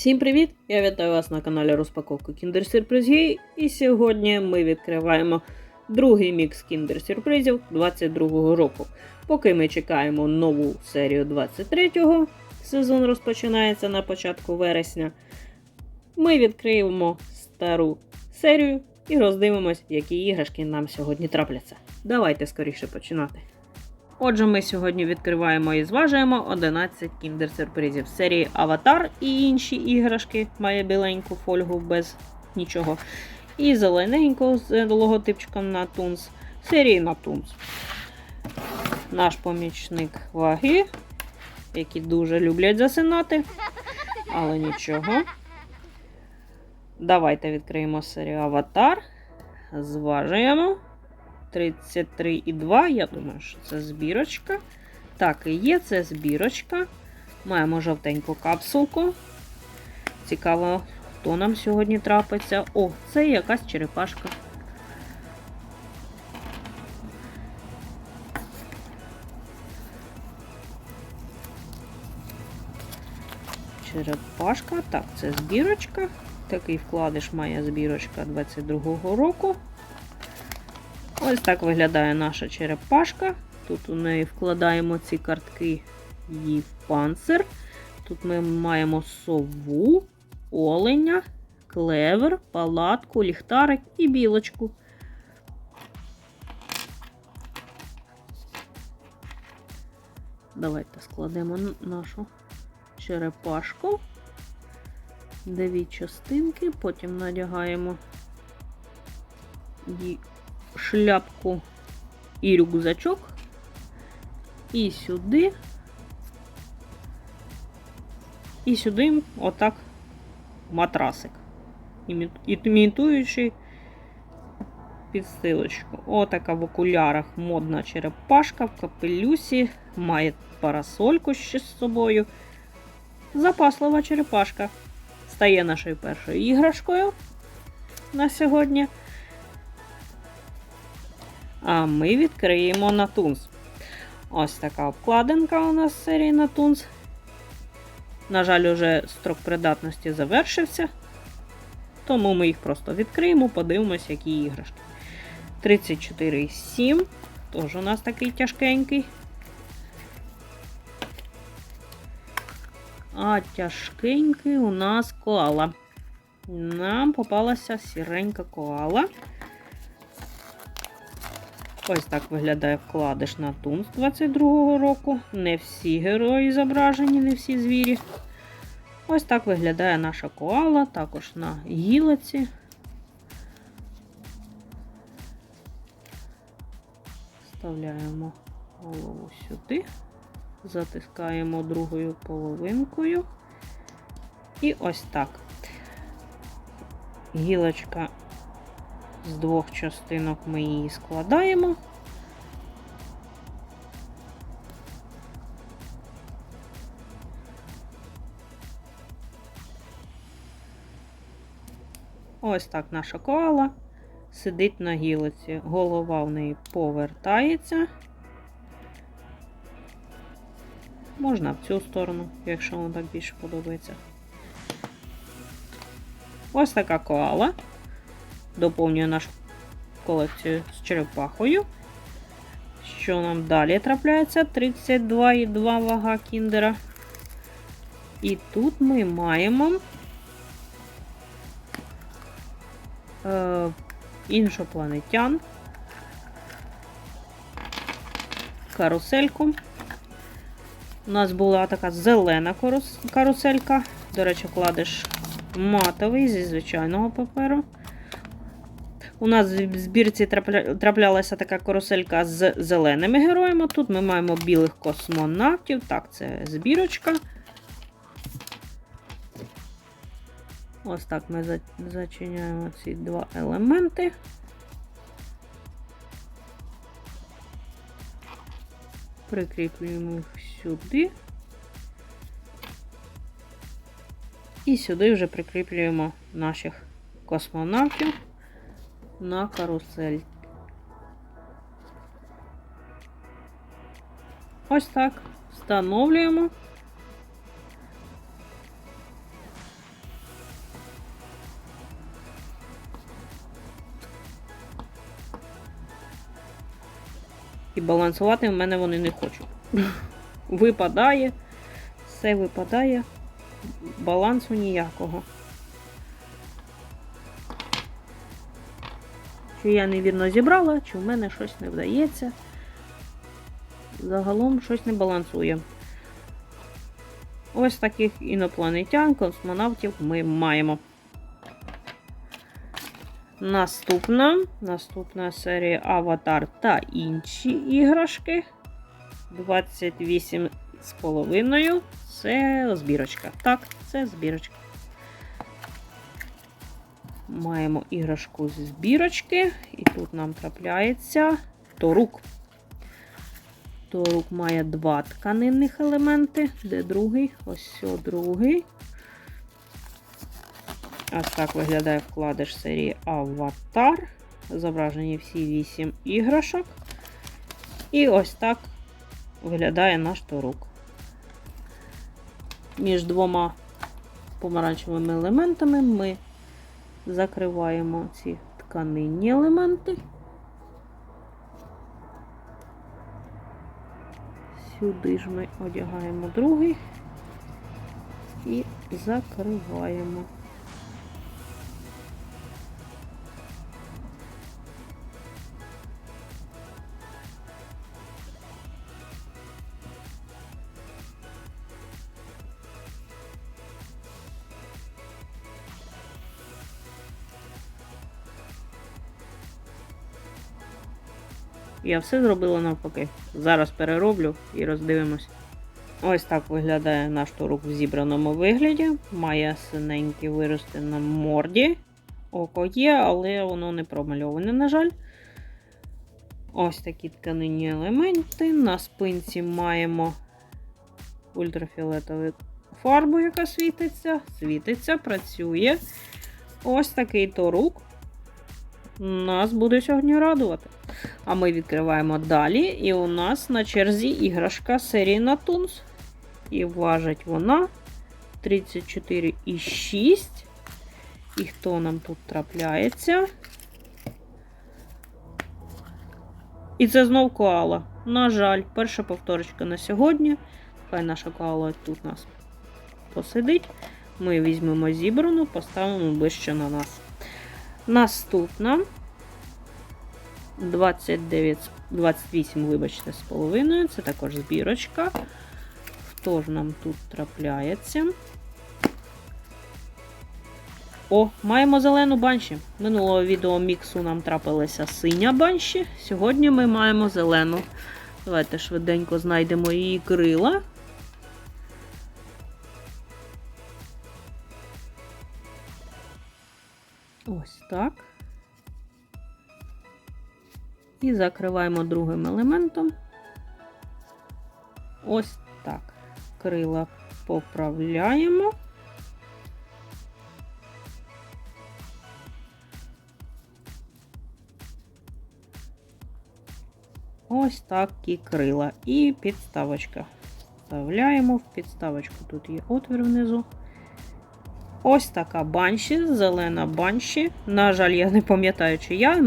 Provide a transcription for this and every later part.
Всім привіт! Я вітаю вас на каналі Розпаковка Kinder Surprise. І сьогодні ми відкриваємо другий мікс Kinder сюрпризів 22-го року. Поки ми чекаємо нову серію 23-го, сезон розпочинається на початку вересня. Ми відкриємо стару серію і роздивимось, які іграшки нам сьогодні трапляться. Давайте скоріше починати. Отже, ми сьогодні відкриваємо і зважуємо 11 кіндер сюрпризів серії Аватар і інші іграшки. Має біленьку фольгу без нічого. І зелененьку з логотипчиком Natons серії Natons. Наш помічник ваги, які дуже люблять засинати, але нічого. Давайте відкриємо серію Аватар. Зважуємо. 33,2. Я думаю, що це збірочка. Так, і є, це збірочка. Маємо жовтеньку капсулку. Цікаво, хто нам сьогодні трапиться. О, це якась черепашка. Черепашка. Так, це збірочка. Такий вкладиш має збірочка 22-го року. Ось так виглядає наша черепашка. Тут у неї вкладаємо ці картки її в панцир. Тут ми маємо сову, оленя, клевер, палатку, ліхтарик і білочку. Давайте складемо нашу черепашку. Дві частинки, потім надягаємо її шляпку і рюкзачок. І сюди. І сюди отак матрасик. Імітуючи підстилочку. Отака в окулярах модна черепашка в капелюсі, має парасольку ще з собою. Запаслива черепашка. Стає нашою першою іграшкою на сьогодні. А ми відкриємо Натунс. Ось така обкладинка у нас серії Натунс. На жаль, уже строк придатності завершився. Тому ми їх просто відкриємо, подивимося, які іграшки. 34,7. Теж у нас такий тяжкенький. А тяжкенький у нас коала. Нам попалася сіренька коала. Ось так виглядає вкладиш на Тунс 22-го року. Не всі герої зображені, не всі звірі. Ось так виглядає наша коала, також на гілиці. Вставляємо голову сюди, затискаємо другою половинкою. І ось так. Гілочка з двох частинок ми її складаємо. Ось так наша коала сидить на гілиці. Голова в неї повертається. Можна в цю сторону, якщо вам так більше подобається. Ось така коала доповнює нашу колекцію з черепахою. Що нам далі трапляється? 32,2 вага кіндера. І тут ми маємо е, іншопланетян, карусельку. У нас була така зелена каруселька. До речі, кладеш матовий зі звичайного паперу. У нас в збірці траплялася така каруселька з зеленими героями. Тут ми маємо білих космонавтів. Так, це збірочка. Ось так ми зачиняємо ці два елементи. Прикріплюємо їх сюди. І сюди вже прикріплюємо наших космонавтів на карусель. Ось так встановлюємо. І балансувати в мене вони не хочуть. Випадає, все випадає, балансу ніякого. Чи я невірно зібрала, чи в мене щось не вдається. Загалом щось не балансує. Ось таких інопланетян, космонавтів ми маємо. Наступна наступна серія Аватар та інші іграшки. 28,5. Це збірочка. Так, це збірочка. Маємо іграшку з збірочки, і тут нам трапляється торук. Торук має два тканинних елементи. Де другий? Ось о, другий. Ось так виглядає вкладиш серії Аватар. Зображені всі 8 іграшок. І ось так виглядає наш торук. Між двома помаранчевими елементами ми закриваємо ці тканинні елементи. Сюди ж ми одягаємо другий і закриваємо. Я все зробила навпаки. Зараз перероблю і роздивимось. Ось так виглядає наш турок в зібраному вигляді. Має синенькі вирости на морді. Око є, але воно не промальоване, на жаль. Ось такі тканинні елементи. На спинці маємо ультрафіолетову фарбу, яка світиться. Світиться, працює. Ось такий торук. Нас буде сьогодні радувати. А ми відкриваємо далі. І у нас на черзі іграшка серії Натунс. І важить вона 34,6. І хто нам тут трапляється? І це знов коала. На жаль, перша повторочка на сьогодні. Хай наша коала тут нас посидить. Ми візьмемо зібрану, поставимо ближче на нас. Наступна 29, 28, вибачте, з половиною. Це також збірочка. Хто ж нам тут трапляється? О, маємо зелену банші. Минулого відео міксу нам трапилася синя банші. Сьогодні ми маємо зелену. Давайте швиденько знайдемо її крила. Ось так. І закриваємо другим елементом. Ось так. Крила поправляємо. Ось такі крила. І підставочка. Вставляємо в підставочку. Тут є отвір внизу. Ось така банші, зелена банші. На жаль, я не пам'ятаю, чи я.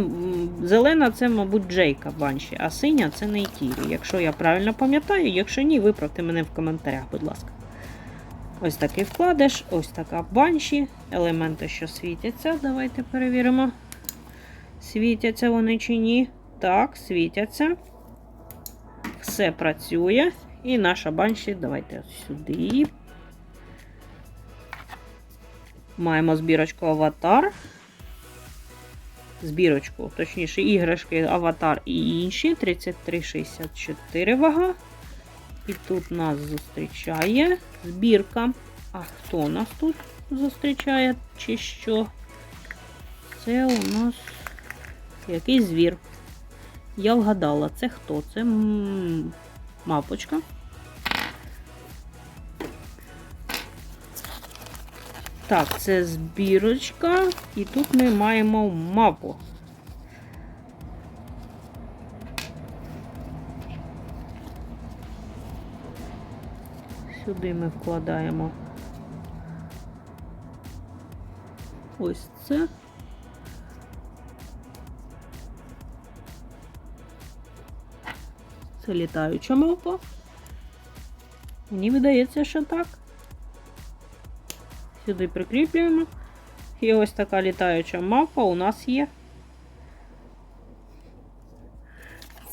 Зелена це, мабуть, Джейка банші, а синя це Нейтірі. Якщо я правильно пам'ятаю, якщо ні, виправте мене в коментарях, будь ласка. Ось такий вкладиш, ось така банші. Елементи, що світяться. Давайте перевіримо. Світяться вони чи ні. Так, світяться. Все працює. І наша банші, давайте сюди. Маємо збірочку Аватар. Збірочку, точніше, іграшки Аватар і інші. 33,64 вага. І тут нас зустрічає збірка. А хто нас тут зустрічає? Чи що? Це у нас якийсь звір. Я вгадала, це хто? Це мапочка. Так, це збірочка, і тут ми маємо мапу. Сюди ми вкладаємо ось це. Це літаюча мавпа. Мені видається, що так. Сюди прикріплюємо. І ось така літаюча мавпа у нас є.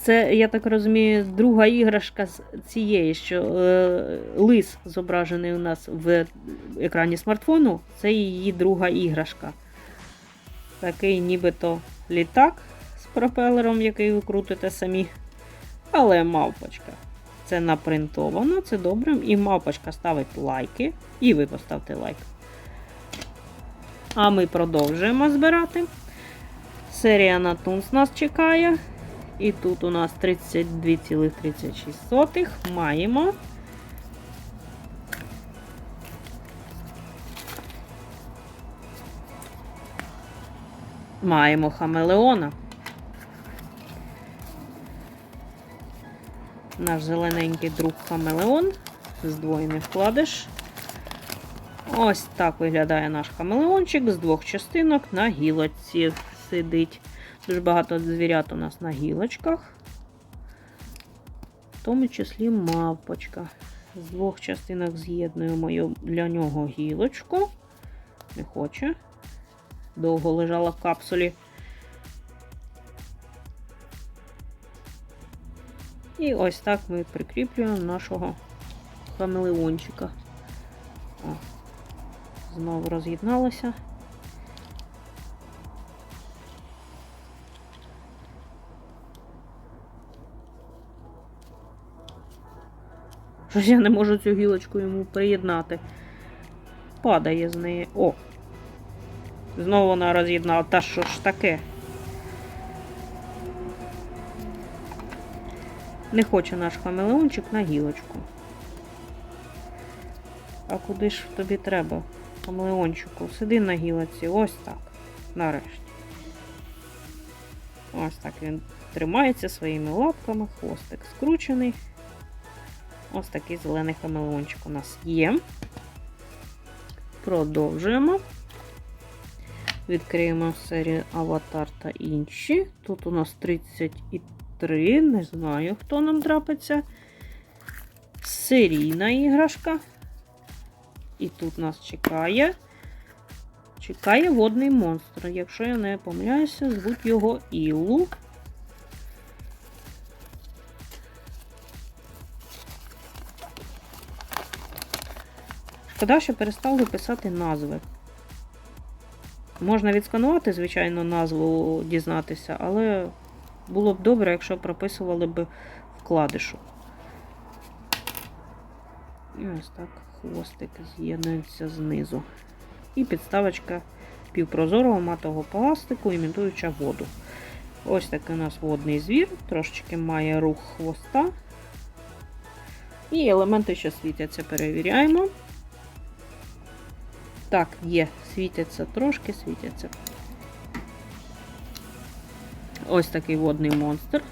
Це, я так розумію, друга іграшка з цієї, що е, лис зображений у нас в екрані смартфону. Це її друга іграшка. Такий нібито літак з пропелером, який ви крутите самі. Але мавпочка. Це напринтовано, це добре. І мавпочка ставить лайки. І ви поставте лайк. А ми продовжуємо збирати. Серія на Тунс нас чекає. І тут у нас 32,36 маємо. Маємо хамелеона. Наш зелененький друг хамелеон. Здвоєний вкладиш. Ось так виглядає наш хамелеончик з двох частинок на гілочці сидить. Дуже багато звірят у нас на гілочках. В тому числі мавпочка. З двох частинок з'єднуємо для нього гілочку. Не хоче. Довго лежала в капсулі. І ось так ми прикріплюємо нашого хамелеончика. Знову роз'єдналося. Щось я не можу цю гілочку йому приєднати. Падає з неї. О! Знову вона роз'єднала. Та що ж таке? Не хоче наш хамелеончик на гілочку. А куди ж тобі треба, хамелеончику? Сиди на гілоці. Ось так. Нарешті. Ось так він тримається своїми лапками, хвостик скручений. Ось такий зелений хамелеончик у нас є. Продовжуємо. Відкриємо серію Аватар та інші. Тут у нас 33. Не знаю, хто нам трапиться. Серійна іграшка. І тут нас чекає. Чекає водний монстр. Якщо я не помиляюся, звуть його Ілу. Шкода, що перестали писати назви. Можна відсканувати, звичайно, назву дізнатися, але було б добре, якщо прописували б вкладишу. Ось так хвостик з'єднується знизу. І підставочка півпрозорого матового пластику, імітуюча воду. Ось такий у нас водний звір, трошечки має рух хвоста. І елементи, що світяться, перевіряємо. Так, є, світяться трошки, світяться. Ось такий водний монстр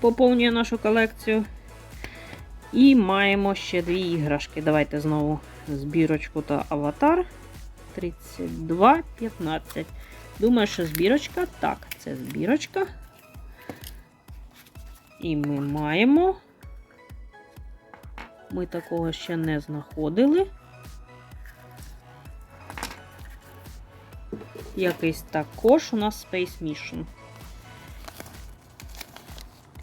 поповнює нашу колекцію. І маємо ще дві іграшки. Давайте знову збірочку та аватар. 32,15. Думаю, що збірочка. Так, це збірочка. І ми маємо. Ми такого ще не знаходили. Якийсь також у нас Space Mission.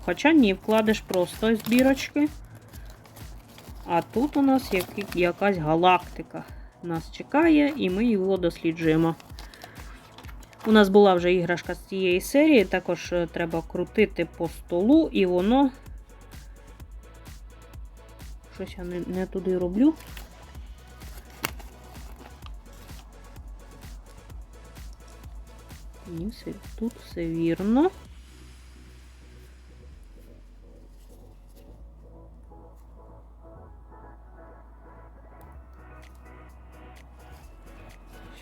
Хоча ні, вкладеш просто збірочки. А тут у нас якась галактика нас чекає, і ми його досліджуємо. У нас була вже іграшка з цієї серії, також е, треба крутити по столу, і воно. Щось я не, не туди роблю. Ні, все, тут все вірно.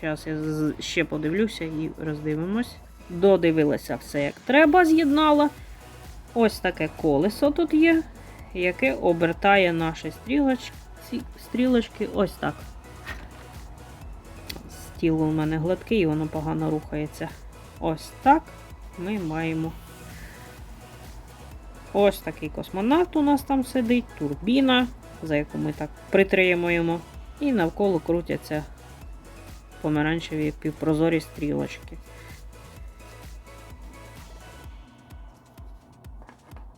Зараз я ще подивлюся і роздивимось. Додивилася все як треба, з'єднала. Ось таке колесо тут є, яке обертає наші стрілочки, стрілочки ось так. Стіл у мене гладкий, і воно погано рухається. Ось так ми маємо Ось такий космонавт у нас там сидить, турбіна, за яку ми так притримуємо. І навколо крутяться помаранчеві півпрозорі стрілочки.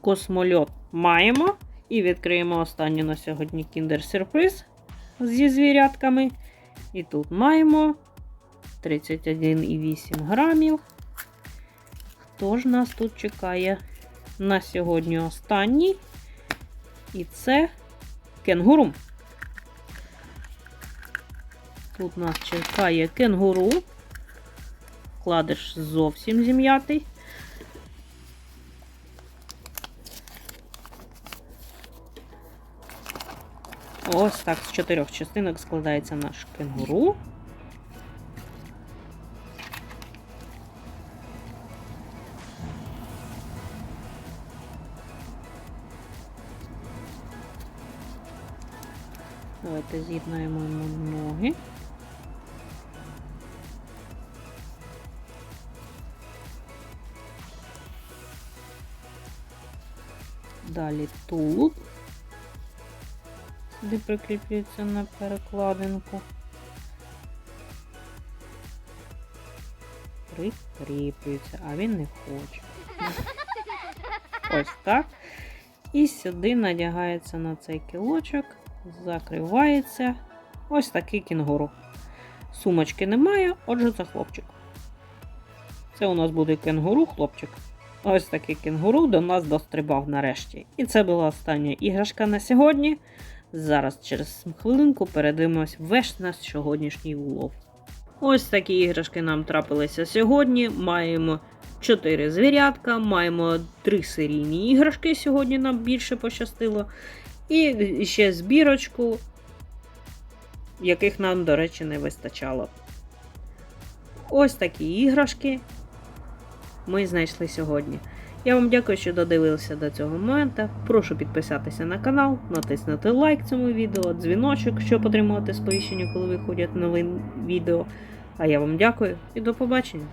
Космольот маємо. І відкриємо останній на сьогодні кіндер-сюрприз зі звірятками. І тут маємо 31,8 грамів. Хто ж нас тут чекає на сьогодні останній? І це кенгуру. Тут нас чекає кенгуру. Вкладиш зовсім зім'ятий. Ось так з чотирьох частинок складається наш кенгуру. Давайте з'єднаємо ноги. Далі тулуб. Сюди прикріплюється на перекладинку. Прикріплюється, а він не хоче. Ось так. І сюди надягається на цей кілочок, закривається. Ось такий кінгуру. Сумочки немає, отже, це хлопчик. Це у нас буде кенгуру, хлопчик. Ось такий кенгуру до нас дострибав нарешті. І це була остання іграшка на сьогодні. Зараз через хвилинку передивимось весь наш сьогоднішній улов. Ось такі іграшки нам трапилися сьогодні. Маємо 4 звірятка, маємо 3 серійні іграшки. Сьогодні нам більше пощастило. І ще збірочку, яких нам, до речі, не вистачало. Ось такі іграшки ми знайшли сьогодні. Я вам дякую, що додивилися до цього моменту. Прошу підписатися на канал, натиснути лайк цьому відео, дзвіночок, щоб отримувати сповіщення, коли виходять нові відео. А я вам дякую і до побачення!